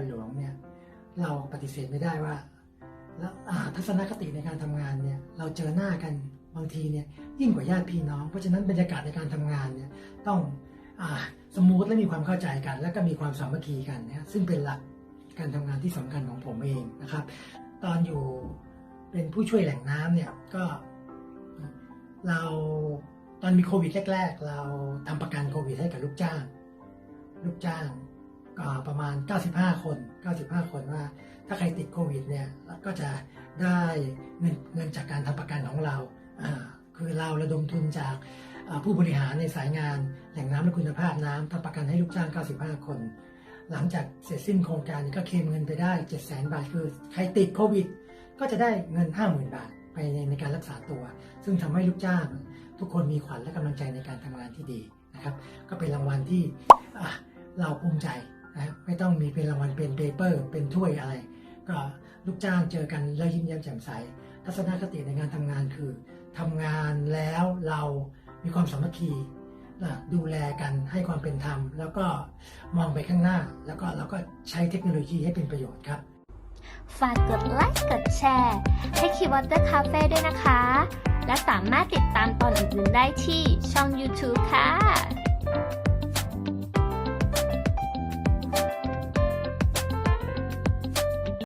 รหลวงเนี่ยเราปฏิเสธไม่ได้ว่าแล้วทัศนคติในการทำงานเนี่ยเราเจอหน้ากันบางทีเนี่ยยิ่งกว่าญาติพี่น้อง เพราะฉะนั้นบรรยากาศในการทำงานเนี่ยต้องอสมูทและมีความเข้าใจกัน และก็มีความสามัคคีกันนะซึ่งเป็นหลักการทำงานที่สำคัญของผมเองนะครับ ตอนอยู่เป็นผู้ช่วยแหล่งน้ำเนี่ยก็เราตอนมีโควิดแรกๆ เราทำประกันโควิดให้กับลูกจ้าง ลูกจ้าง ประมาณ 95 คน 95 คนว่า ถ้าใครติดโควิดเนี่ยก็จะได้เงินเงินจากการทำประกันของเรา คือเราระดมทุนจากผู้บริหารในสายงานแหล่งน้ำและคุณภาพน้ำทำประกันให้ลูกจ้าง 95 คน หลังจากเสร็จสิ้นโครงการก็เคลมเงินไปได้ 700,000 บาท คือใครติดโควิด ก็จะได้เงิน 50,000 บาทไปในในการรักษาตัว ซึ่งทำให้ลูกจ้าง ทุกคนมีขวัญและกำลังใจในการทำงานที่ดีนะครับ ก็เป็นรางวัลที่เราภูมิใจ นะไม่ต้องมีเป็นรางวัลเป็นเปเปอร์เป็นถ้วยอะไร ก็ลูกจ้างเจอกันแล้วยิ้มแย้มแจ่มใส ทัศนคติในงานทำงานคือทำงานแล้วเรามีความสามัคคีดูแลกันให้ความเป็นธรรม แล้วก็มองไปข้างหน้า แล้วก็เราก็ใช้เทคโนโลยีให้เป็นประโยชน์ครับ ฝากกดไลค์กดแชร์ให้คีวอเตอร์คาเฟ่ด้วยนะคะ และสามารถติดตามตอนอื่นๆได้ที่ช่อง YouTube ค่ะ